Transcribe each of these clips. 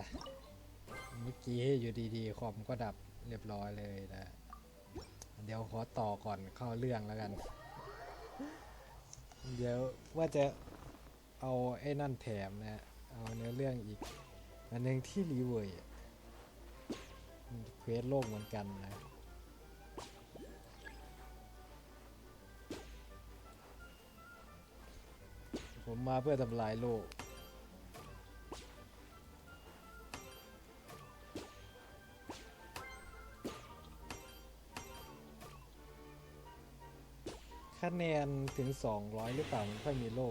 ะ เมื่อกี้อยู่ดีๆคอมก็ดับเรียบร้อยเลยนะ เดี๋ยวขอต่อก่อนเข้าเรื่องแล้วกัน เดี๋ยวว่าจะเอาไอ้นั่นแถมนะ เอาเนื้อเรื่องอีก อันหนึงที่รีเวยอะเควสโลกเหมือนกันนะผมมาเพื่อทำลายโลก คะแนนถึง 200 หรือเปล่าค่อยมีโล่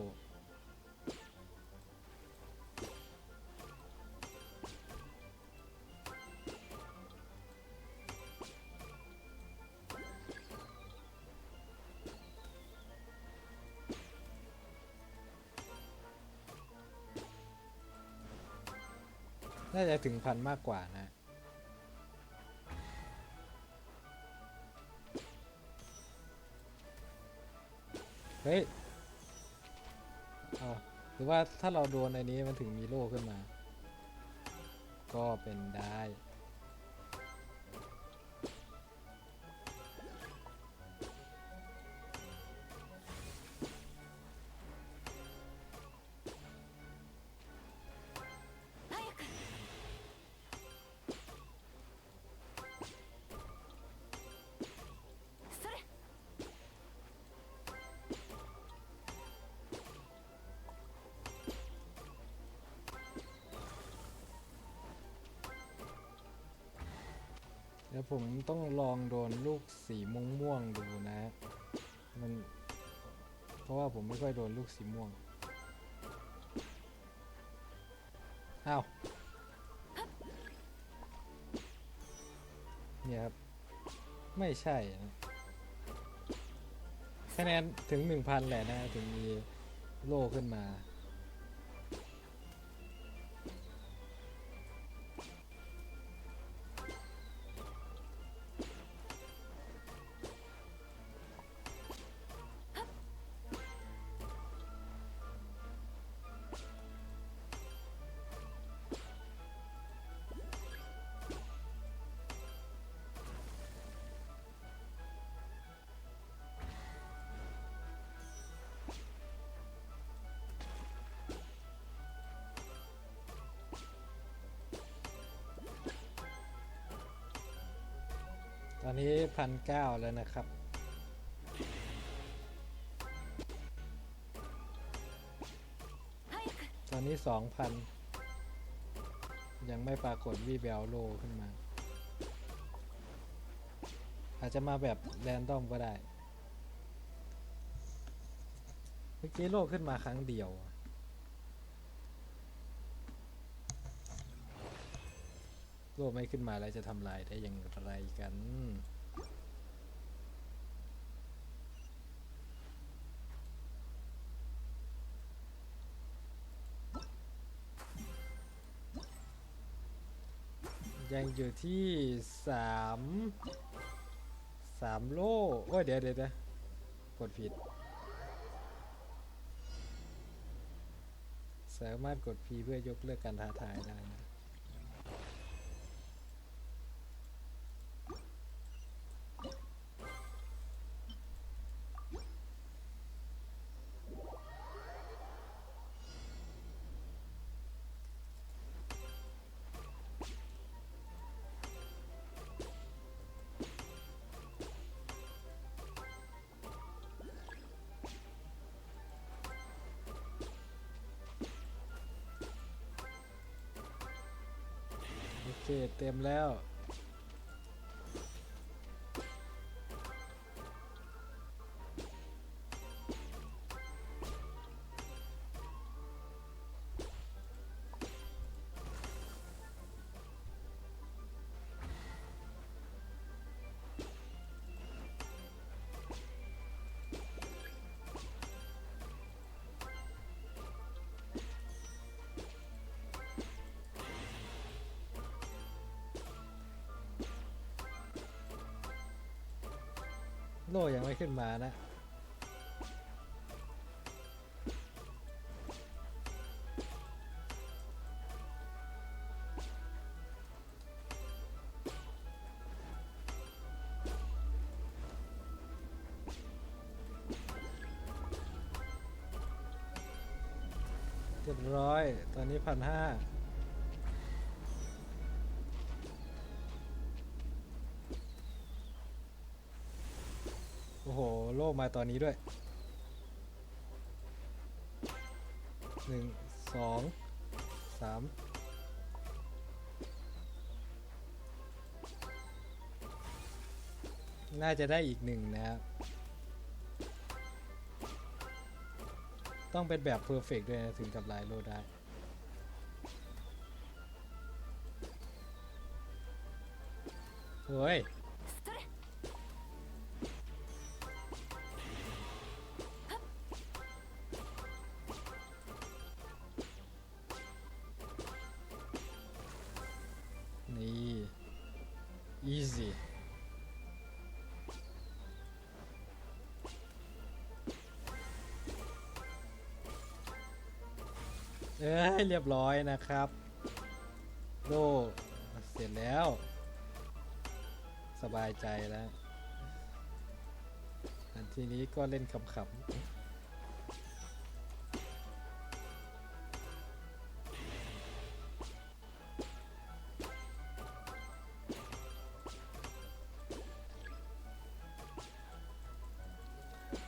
น่าจะถึงพันมากกว่านะ เฮ้ยอ๋อหรือว่าถ้าเราโดนในนี้มันถึงมีโล่ขึ้นมา ก็เป็นได้ ดี๋ยวผมต้องลองโดนลูกสีม่วงม่วงดูนะมัน เพราะว่าผมไม่ค่อยโดนลูกสีม่วงอ้าวเนี่ยครับ ไม่ใช่นะคะแนนถึง 1,000 แหละนะ ถึงมีโล่ขึ้นมา อนนี้พันเก้าแล้วนะครับ ตอนนี้สองพันยังไม่ปรากฏวีแววโลขึ้นมา อาจจะมาแบบแรนดอมก็ได้ เมื่อกี้โลขึ้นมาครั้งเดียวอะ โลไม่ขึ้นมาแล้วจะทำลายได้อย่างไรกัน ยังอยู่ที่สามสามโล่โอ้ยเดี๋ยวเดี๋ยวเดี๋ยวกดผิด สามารถกด P เพื่อยกเลิกการท้าทายได้นะ เค เต็มแล้ว โน่ยังไม่ขึ้นมานะ เร็ยร้อย ตอนนี้พันห้า มาตอนนี้ด้วยหนึ่งสองสามน่าจะได้อีกหนึ่งนะครับ ต้องเป็นแบบเพอร์เฟกด้วยนะ ถึงกับลายโลได้ เฮ้ย เอ้ยเรียบร้อยนะครับโลเสร็จแล้ว สบายใจแล้วอันทีนี้ก็เล่นขำๆ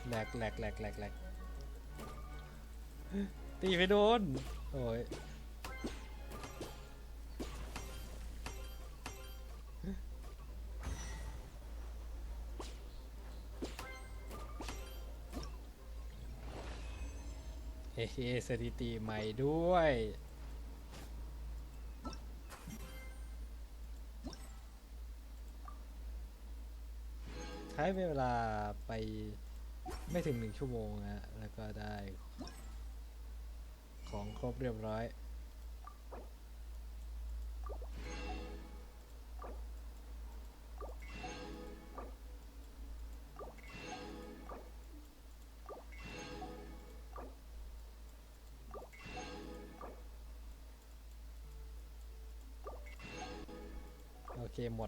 แหลกแหลกแหลกแหลกแหลกตีไปโดน โอ้ยเฮ้เฮ้สถิติใหม่ด้วยใช้เวลาไปไม่ถึงหนึ่งชั่วโมงนะแล้วก็ได้ ของครบเรียบร้อย โอเคหมด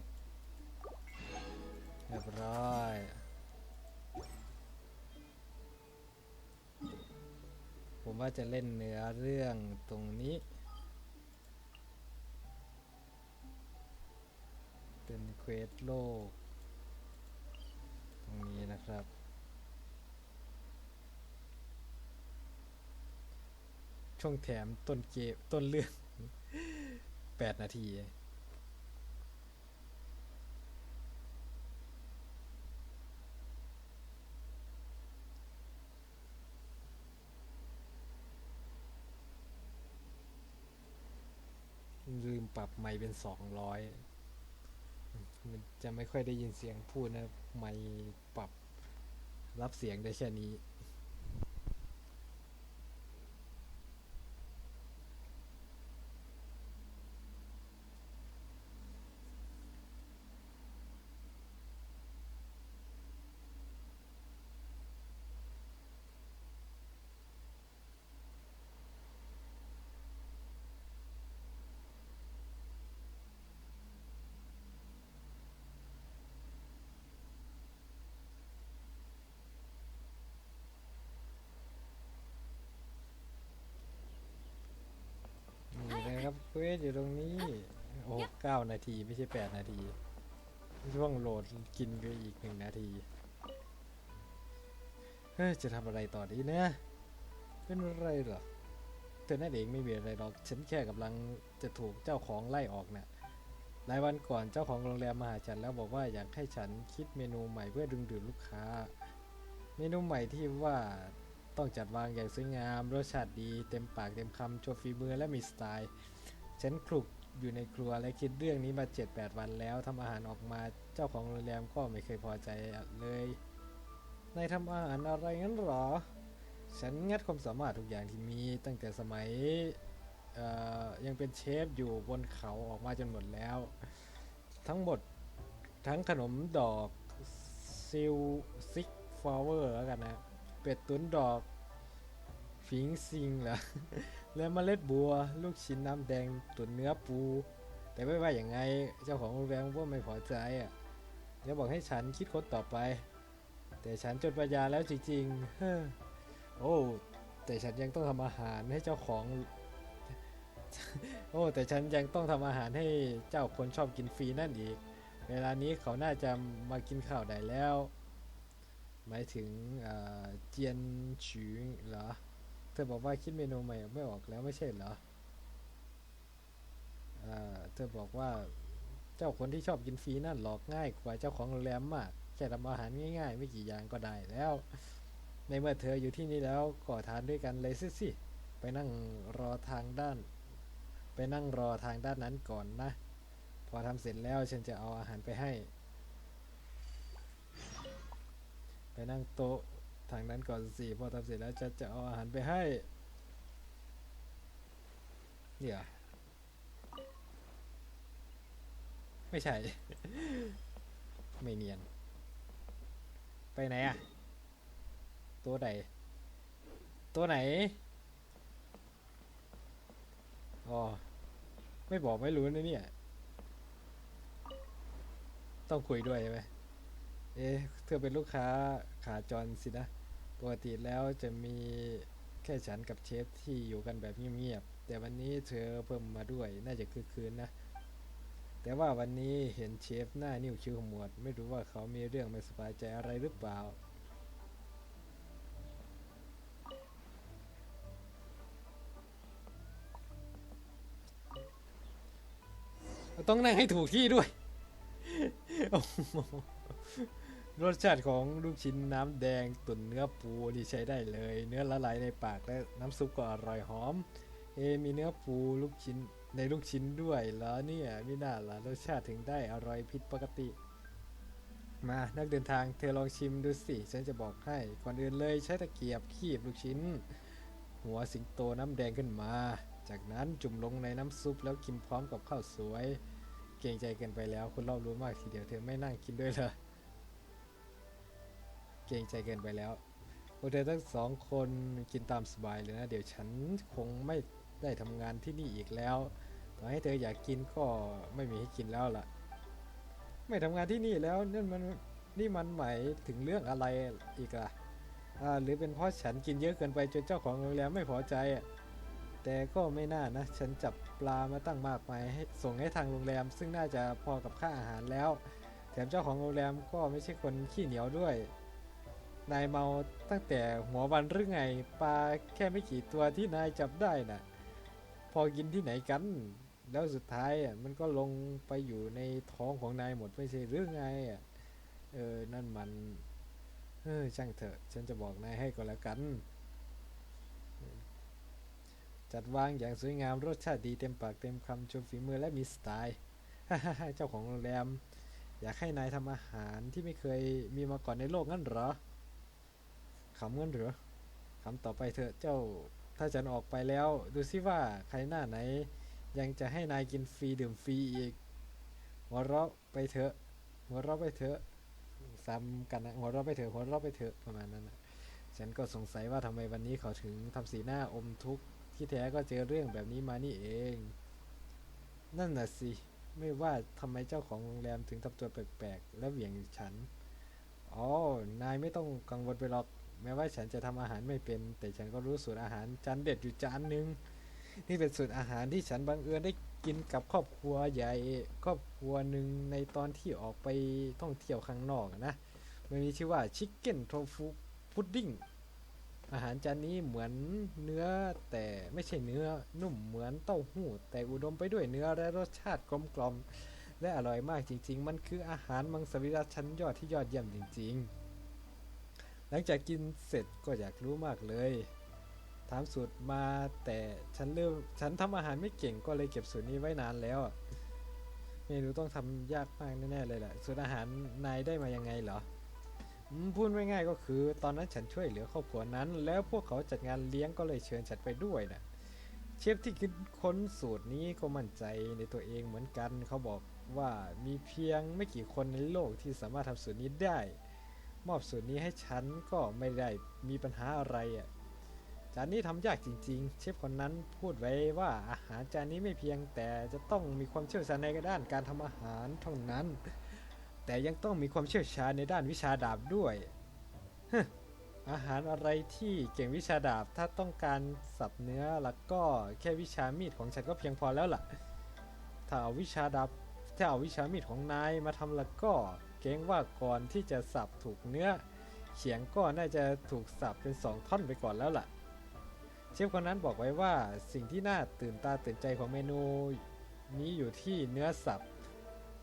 ว่าจะเล่นเนื้อเรื่องตรงนี้เป็นเควสโลก ตรงนี้นะครับ ช่วงแถมต้นเกมต้นเรื่อง 8 นาที ลืมปรับไมค์เป็นสองร้อยมันจะไม่ค่อยได้ยินเสียงพูดนะ ไมค์ปรับรับเสียงได้แค่นี้ เควสอยู่ตรงนี้ โอ้เก้านาทีไม่ใช่แปดนาที ช่วงโหลดกินไปอีกหนึ่งนาที เฮ้ย จะทำอะไรต่อดีนะ เป็นอะไรเหรอเธอนั่นเองไม่มีอะไรหรอก ฉันแค่กำลังจะถูกเจ้าของไล่ออกนะ่ะหลายวันก่อนเจ้าของโรงแรมมาหาฉันแล้วบอกว่าอยากให้ฉันคิดเมนูใหม่เพื่อดึงดูดลูกค้า เมนูใหม่ที่ว่าต้องจัดวางอย่างสวยงาม รสชาติดีเต็มปากเต็มคำโชว์ฝีมือและมีสไตล์ ฉันคลุกอยู่ในครัวและคิดเรื่องนี้มา 7-8 วันแล้วทำอาหารออกมาเจ้าของโรงแรมก็ไม่เคยพอใจเลยนายทำอาหารอะไรงั้นหรอ ฉันงัดความสามารถทุกอย่างที่มีตั้งแต่สมัยยังเป็นเชฟอยู่บนเขาออกมาจนหมดแล้ว ทั้งหมดทั้งขนมดอกซิลซิกฟลาวเวอร์แล้วกันนะ เป็ดตุ๋นดอก ฟิงซิงเหรอ และเมล็ดบัว ลูกชิ้นน้ำแดงตุ๋นเนื้อปู แต่ไม่ว่าอย่างไงเจ้าของโรงแรมก็ไม่พอใจอะแล้วบอกให้ฉันคิดค้นต่อไป แต่ฉันจนปัญญาแล้วจริงๆเฮ้อโอ้แต่ฉันยังต้องทำอาหารให้เจ้าของ โอ้ แต่ฉันยังต้องทำอาหารให้เจ้าคนชอบกินฟรีนั่นอีก เวลานี้เขาน่าจะมากินข้าวได้แล้ว หมายถึงเอ่อเจียนฉือเหรอ เธอบอกว่าคิดเมนูใหม่ไม่ออกแล้วไม่ใช่เหรอเอ่อเธอบอกว่าเจ้าคนที่ชอบกินฟรีนั่นหลอกง่ายกว่าเจ้าของโรงแรมมากแค่ทำอาหารง่ายๆ ไม่กี่อย่างก็ได้แล้ว ในเมื่อเธออยู่ที่นี่แล้วก็ทานด้วยกันเลยสิสิไปนั่งรอทางด้าน ไปนั่งรอทางด้านนั้นก่อนนะ พอทำเสร็จแล้วฉันจะเอาอาหารไปให้ ไปนั่งโต๊ะ ทางนั้นก่อนสิพอทำเสร็จแล้วจะจะเอาอาหารไปให้เนี่ยไม่ใช่ ไม่เนียน ไปไหนอะตัวไหน ตัวไหนอ๋อไม่บอกไม่รู้นะเนี่ย ต้องคุยด้วยใช่ไหมเอ๊ะเธอเป็นลูกค้าขาจรสินะ ปกติแล้วจะมีแค่ฉันกับเชฟที่อยู่กันแบบเงียบๆ แต่วันนี้เธอเพิ่มมาด้วย น่าจะคือคืนนะ แต่ว่าวันนี้เห็นเชฟหน้านิ้วคิ้วขมวด ไม่รู้ว่าเขามีเรื่องไม่สบายใจอะไรหรือเปล่า ต้องนั่งให้ถูกที่ด้วย โอ้ รสชาติของลูกชิ้นน้ำแดงตุ๋นเนื้อปูนี่ใช้ได้เลย เนื้อละลายในปากและน้ำซุปก็อร่อยหอม เอมีเนื้อปูลูกชิ้นในลูกชิ้นด้วยแล้วเนี่ยไม่น่าละรสชาติถึงได้อร่อยผิดปกติ มานักเดินทางเธอลองชิมดูสิฉันจะบอกให้ก่อนอื่นเลยใช้ตะเกียบคีบลูกชิ้น หัวสิงโตน้ำแดงขึ้นมา จากนั้นจุ่มลงในน้ำซุปแล้วกินพร้อมกับข้าวสวย เกรงใจเกินไปแล้วคุณรอบรู้มากทีเดียวเธอไม่นั่งกินด้วยเหรอ เกรงใจเกินไปแล้วพวกเธอทั้งสองคนกินตามสบายเลยนะ เดี๋ยวฉันคงไม่ได้ทำงานที่นี่อีกแล้วต่อให้เธออยากกินก็ไม่มีให้กินแล้วล่ะ ไม่ทำงานที่นี่แล้วนั่นมันนี่มันหมายถึงเรื่องอะไรอีกล่ะหรือเป็นเพราะฉันกินเยอะเกินไปจนเจ้าของโรงแรมไม่พอใจอะแต่ก็ไม่น่านะ ฉันจับปลามาตั้งมากมายให้ส่งให้ทางโรงแรม ซึ่งน่าจะพอกับค่าอาหารแล้ว แถมเจ้าของโรงแรมก็ไม่ใช่คนขี้เหนียวด้วย นายเมาตั้งแต่หัววันหรือไงปลาแค่ไม่กี่ตัวที่นายจับได้น่ะ พอกินที่ไหนกัน แล้วสุดท้ายอะมันก็ลงไปอยู่ในท้องของนายหมดไม่ใช่หรือไงอะเออนั่นมันเออช่างเถอะ ฉันจะบอกนายให้ก็แล้วกัน จัดวางอย่างสวยงามรสชาติดีเต็มปากเต็มคำชมฝีมือและมีสไตล์เจ้าของโรงแรม อยากให้นายทำอาหารที่ไม่เคยมีมาก่อนในโลกงั้นเหรอ ขำงั้นเหรอขำต่อไปเถอะเจ้าถ้าฉันออกไปแล้ว ดูซิว่าใครหน้าไหน ยังจะให้นายกินฟรีดื่มฟรีอีกหัวเราะไปเถอะหัวเราะไปเถอะซ้ำกันนะหัวเราะไปเถอะหัวเราะไปเถอะประมาณนั้นนะฉันก็สงสัยว่าทำไมวันนี้เขาถึงทำสีหน้าอมทุกข์ที่แท้ก็เจอเรื่องแบบนี้มานี่เอง นั่นน่ะสิไม่ว่าทำไมเจ้าของโรงแรมถึงทำตัวแปลกๆและเหวี่ยงฉันอ๋อนายไม่ต้องกังวลไปหรอก แม้ว่าฉันจะทำอาหารไม่เป็น แต่ฉันก็รู้สูตรอาหารจานเด็ดอยู่จานหนึ่งนี่เป็นสูตรอาหารที่ฉันบังเอิญได้กินกับครอบครัวใหญ่ครอบครัวหนึ่งในตอนที่ออกไปท่องเที่ยวข้างนอกนะมันมีชื่อว่าชิคเก้นโทฟูพุดดิ้งอาหารจานนี้เหมือนเนื้อแต่ไม่ใช่เนื้อนุ่มเหมือนเต้าหู้ แต่อุดมไปด้วยเนื้อและรสชาติกลมกลมและอร่อยมากจริง ๆ มันคืออาหารมังสวิรัตชั้นยอดที่ยอดเยี่ยมจริง ๆ หลังจากกินเสร็จก็อยากรู้มากเลย ถามสูตรมาแต่ฉันเริ่มฉันทำอาหารไม่เก่งก็เลยเก็บสูตรนี้ไว้นานแล้วเมนูต้องทำยากมากแน่ๆเลยแหละสูตรอาหารนายได้มายังไงเหรออืมพูดง่ายก็คือ ตอนนั้นฉันช่วยเหลือครอบครัวนั้น แล้วพวกเขาจัดงานเลี้ยงก็เลยเชิญฉันไปด้วยนะเชฟที่คิดค้นสูตรนี้ก็มั่นใจในตัวเองเหมือนกัน เขาบอกว่ามีเพียงไม่กี่คนในโลกที่สามารถทำสูตรนี้ได้ มอบสูตรนี้ให้ฉันก็ไม่ได้มีปัญหาอะไรอะจานนี้ทำยากจริง ๆ เชฟคนนั้นพูดไว้ว่าอาหารจานนี้ไม่เพียงแต่จะต้องมีความเชี่ยวชาญในด้านการทำอาหารเท่านั้น แต่ยังต้องมีความเชี่ยวชาญในด้านวิชาดาบด้วยฮอาหารอะไรที่เก่งวิชาดาบถ้าต้องการสับเนื้อแล้วก็แค่วิชามีดของฉันก็เพียงพอแล้วล่ะ ถ้าเอาวิชาดาบถ้าเอาวิชามีดของนายมาทำแล้วก็ เกรงว่าก่อนที่จะสับถูกเนื้อ เขียงก็น่าจะถูกสับเป็นสองท่อนไปก่อนแล้วล่ะ เชฟคนนั้นบอกไว้ว่าสิ่งที่น่าตื่นตาตื่นใจของเมนูนี้อยู่ที่เนื้อสับ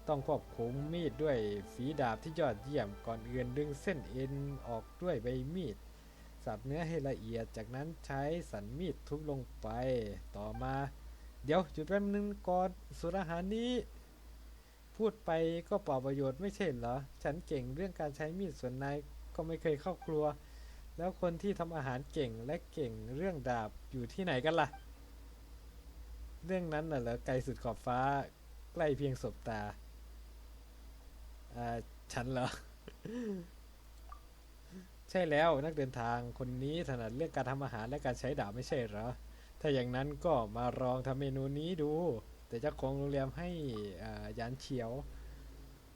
ต้องควบคุมมีดด้วยฝีดาบที่ยอดเยี่ยมก่อนอื่นดึงเส้นเอ็นออกด้วยใบมีด สับเนื้อให้ละเอียดจากนั้นใช้สันมีดทุบลงไปต่อมา เดี๋ยวหยุดแป๊บนึงก่อนสูตราหารนี้ พูดไปก็เปล่าประโยชน์ไม่ใช่เหรอ ฉันเก่งเรื่องการใช้มีดส่วนนายก็ไม่เคยเข้าครัว แล้วคนที่ทำอาหารเก่งและเก่งเรื่องดาบอยู่ที่ไหนกันล่ะ เรื่องนั้นน่ะเหรอไกลสุดขอบฟ้า ใกล้เพียงสบตาอ่าฉันเหรอ ใช่แล้วนักเดินทางคนนี้ถนัดเรื่องการทำอาหารและการใช้ดาบไม่ใช่เหรอ ถ้าอย่างนั้นก็มาลองทำเมนูนี้ดู แต่เจ้าของโรงแรมให้อ่ายานเฉียว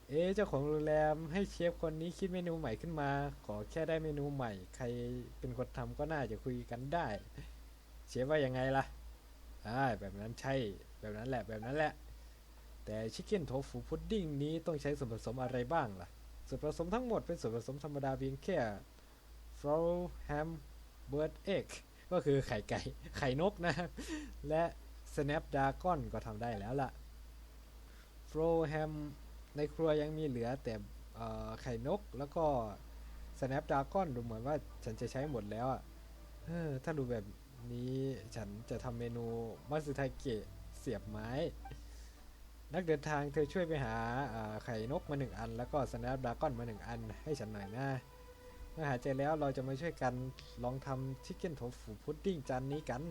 เอ๊ะเจ้าของโรงแรมให้เชฟคนนี้คิดเมนูใหม่ขึ้นมา ขอแค่ได้เมนูใหม่ ใครเป็นคนทำก็น่าจะคุยกันได้ เชฟว่ายังไงล่ะอ่าแบบนั้นใช่ แบบนั้นแหละแบบนั้นแหละ แต่ชิคเก้นโทฟูพุดดิ้งนี้ต้องใช้ส่วนผสมอะไรบ้างล่ะ ส่วนผสมทั้งหมดเป็นส่วนผสมธรรมดาเพียงแค่ฟลอแฮมเบิร์ดเอ็กก็คือไข่ไก่ ไข่นกนะ และ Snapdragon ก็ทำได้แล้วล่ะฟลอแฮมในครัวยังมีเหลือแต่ไข่นกแล้วก็ Snapdragon ดูเหมือนว่าฉันจะใช้หมดแล้วอะเออถ้าดูแบบนี้ฉันจะทำเมนูมัตสึทเกะเสียบไม้ นักเดินทางเธอช่วยไปหาอ่าไข่นกมาหนึ่งอัน แล้วก็ Snapdragon มาหนึ่งอัน ให้ฉันหน่อยนะเมื่อหาเจอแล้วเราจะมาช่วยกันลองทำชิคเก้นโทฟูพุดดิ้งจานนี้กัน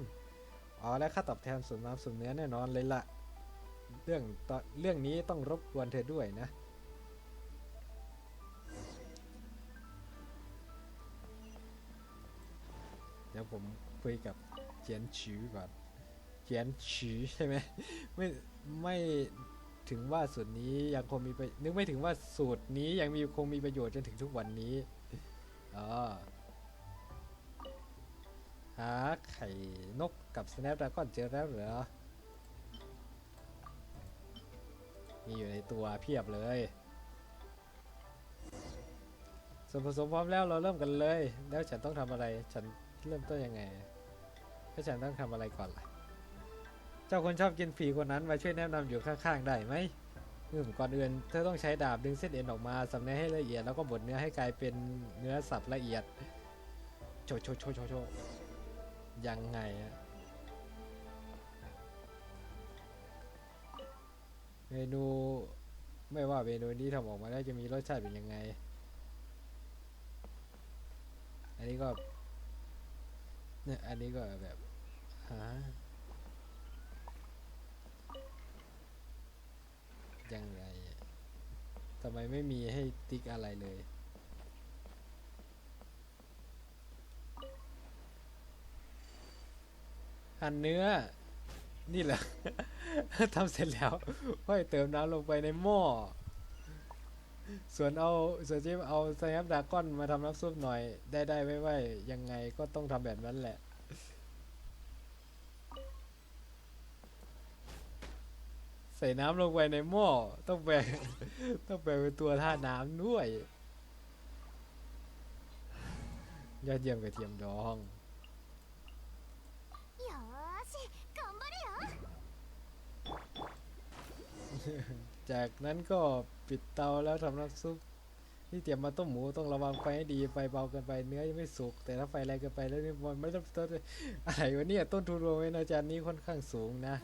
อ๋อและค่าตอบแทนส่วนน้ำส่วนเนื้อแน่นอนเลยละเรื่องตอเรื่องนี้ต้องรบกวนเธอด้วยนะ เดี๋ยวผมคุยกับเจียนชือก่อนเจียนชือใช่ไหมไม่ไม่ถึงว่าสูตรนี้ยังคงมีไปนึกไม่ถึงว่าสูตรนี้ยังมีคงมีประโยชน์จนถึงทุกวันนี้อ๋อหาไข่นก กับ Snapdragon เจอแล้วเหรอ มีอยู่ในตัวเพียบเลย ส่วนผสมพร้อมแล้วเราเริ่มกันเลย แล้วฉันต้องทำอะไร ฉันเริ่มต้นยังไงแล้วฉันต้องทำอะไรก่อนล่ะ เจ้าคนชอบกินฝีคนนั้นมาช่วยแนะนำอยู่ข้างๆได้ไหมอืมก่อนอื่นเธอต้องใช้ดาบดึงเส้นเอ็นออกมาสำเนาให้ละเอียดแล้วก็บดเนื้อให้กลายเป็นเนื้อสับละเอียด โชโชว์โชว์โชว์โชว์ยังไงอะ เมนูไม่ว่าเมนูนี้ทำออกมาแล้วจะมีรสชาติเป็นยังไง อันนี้ก็เนี่ยอันนี้ก็แบบฮะยังไงทำไมไม่มีให้ติ๊กอะไรเลยหั่นเนื้อ นี่เหรอทำเสร็จแล้วค่อยเติมน้ำลงไปในหม้อ ส่วนเอาส่วนที่เอาสแนปดาก้อนมาทำน้ำซุปหน่อย ได้ได้ไว้ไว้ยังไงก็ต้องทำแบบนั้นแหละ ใส่น้ำลงไปในหม้อ ต้องแบ่งต้องแบ่งเป็นตัวท่าน้ำด้วย ยอดเยี่ยมกระเทียมดอง จากนั้นก็ปิดเตาแล้วทำน้ำซุปที่เตรียมมาต้มหมูต้องระวังไฟให้ดีไฟเบาเกินไปเนื้อยังไม่สุก แต่ถ้าไฟแรงเกินไปแล้วนี่มันไม่ต้องต้นอะไรวะเนี่ยต้นทุนรวมไว้นะจานนี้ค่อนข้างสูงนะ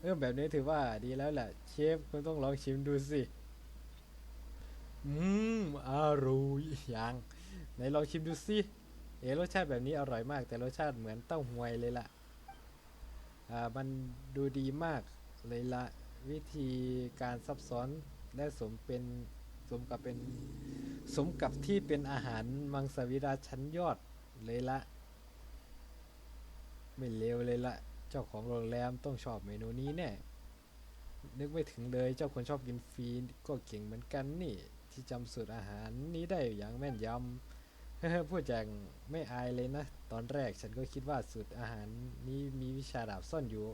เรื่องแบบนี้ถือว่าดีแล้วแหละเชฟคุณต้องลองชิมดูสิอืมอร่อยยังไหนลองชิมดูสิเอรสชาติแบบนี้อร่อยมาก แต่รสชาติเหมือนเต้าหวยเลยล่ะอ่ามันดูดีมากเลยล่ะ วิธีการซับซ้อนและสมเป็นสมกับเป็นสมกับที่เป็นอาหารมังสวิรัตชั้นยอดเลยละ ไม่เลวเลยละเจ้าของโรงแรมต้องชอบเมนูนี้แน่นึกไม่ถึงเลยเจ้าคนชอบกินฟรีก็เก่งเหมือนกันนี่ ที่จำสูตรอาหารนี้ได้อย่างแม่นยำพูดอย่างไม่อายเลยนะ ตอนแรกฉันก็คิดว่าสูตรอาหารนี้มีวิชาดาบซ่อนอยู่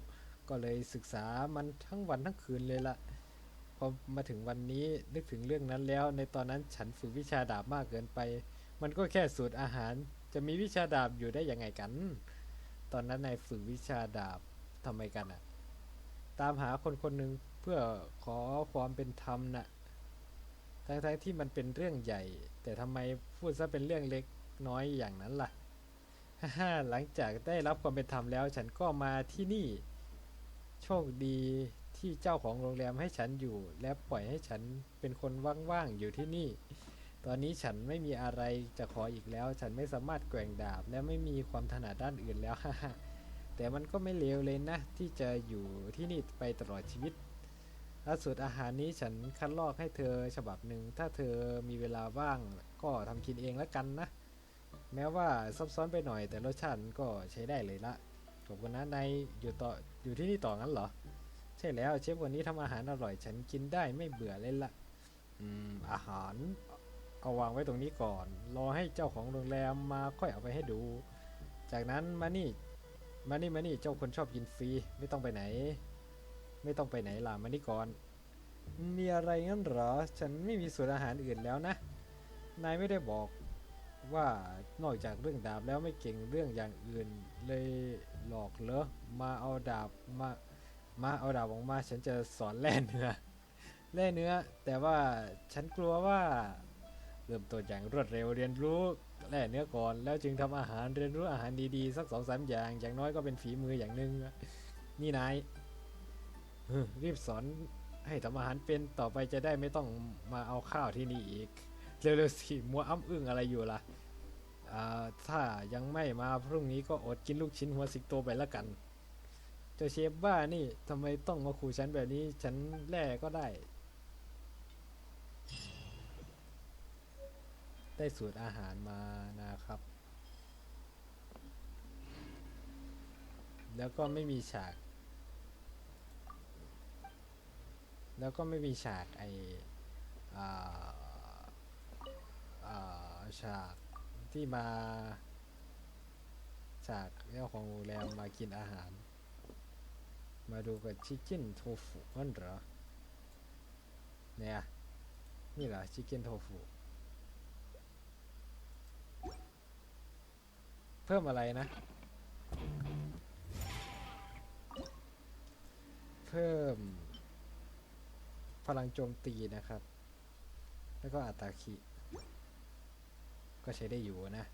ก็เลยศึกษามันทั้งวันทั้งคืนเลยละพอมาถึงวันนี้นึกถึงเรื่องนั้นแล้ว ในตอนนั้นฉันฝึกวิชาดาบมากเกินไป มันก็แค่สูตรอาหาร จะมีวิชาดาบอยู่ได้ยังไงกัน ตอนนั้นนายฝึกวิชาดาบทำไมกันอะตามหาคนคนหนึ่งเพื่อขอความเป็นธรรมน่ะทั้งๆที่มันเป็นเรื่องใหญ่ แต่ทำไมพูดซะเป็นเรื่องเล็กน้อยอย่างนั้นล่ะฮ่าหลังจากได้รับความเป็นธรรมแล้ว ฉันก็มาที่นี่ โชคดีที่เจ้าของโรงแรมให้ฉันอยู่ และปล่อยให้ฉันเป็นคนว่างๆอยู่ที่นี่ ตอนนี้ฉันไม่มีอะไรจะขออีกแล้ว ฉันไม่สามารถแกว่งดาบ และไม่มีความถนัดด้านอื่นแล้วฮ่าแต่มันก็ไม่เลวเลยนะ ที่จะอยู่ที่นี่ไปตลอดชีวิตล่าสุดอาหารนี้ฉันคัดลอกให้เธอฉบับหนึ่ง ถ้าเธอมีเวลาว่างก็ทำกินเองแล้วกันนะ แม้ว่าซับซ้อนไปหน่อยแต่รสชาติก็ใช้ได้เลยละ ขอบคุณนะนายอยู่ต่ออยู่ที่นี่ต่องั้นเหรอ ใช่แล้วเชฟวันนี้ทำอาหารอร่อย ฉันกินได้ไม่เบื่อเลยละอืมอาหารเอาวางไว้ตรงนี้ก่อน รอให้เจ้าของโรงแรมมาค่อยเอาไปให้ดู จากนั้นมานี่มานี่มานี่เจ้าคนชอบกินฟรีไม่ต้องไปไหน ไม่ต้องไปไหนล่ะมานี่ก่อน มีอะไรงั้นเหรอ ฉันไม่มีส่วนอาหารอื่นแล้วนะ นายไม่ได้บอกว่านอกจากเรื่องดาบแล้วไม่เก่งเรื่องอย่างอื่นเลย หลอกเหรอ มาเอาดาบมา มาเอาดาบออกมา ฉันจะสอนแล่เนื้อ แล่เนื้อ แต่ว่าฉันกลัวว่า เริ่มต้นอย่างรวดเร็วเรียนรู้แล่เนื้อก่อน แล้วจึงทำอาหารเรียนรู้อาหารดีๆ สักสองสามอย่าง อย่างน้อยก็เป็นฝีมืออย่างหนึ่งนี่นายรีบสอนให้ทำอาหารเป็นต่อไปจะได้ไม่ต้องมาเอาข้าวที่นี่อีก เร็วๆสิมัวอ้ำอึ้งอะไรอยู่ล่ะอ่า ถ้ายังไม่มาพรุ่งนี้ก็อดกินลูกชิ้นหัวสิงโตไปละกัน เจ้าเชฟบ้านี่ทำไมต้องมาขู่ฉันแบบนี้ ฉันแล่ก็ได้ ได้สูตรอาหารมานะครับ แล้วก็ไม่มีฉาก แล้วก็ไม่มีฉากไออ่าอ่าฉาก ที่มาฉากเจ้าของโรงแรมมากินอาหาร มาดูกับชิคเก้นโทฟูนั่นเหรอ เนี่ย นี่เหรอชิคเก้นโทฟูเพิ่มอะไรนะ เพิ่ม พลังโจมตีนะครับ แล้วก็อัตราขี ก็ใช้ได้อยู่นะ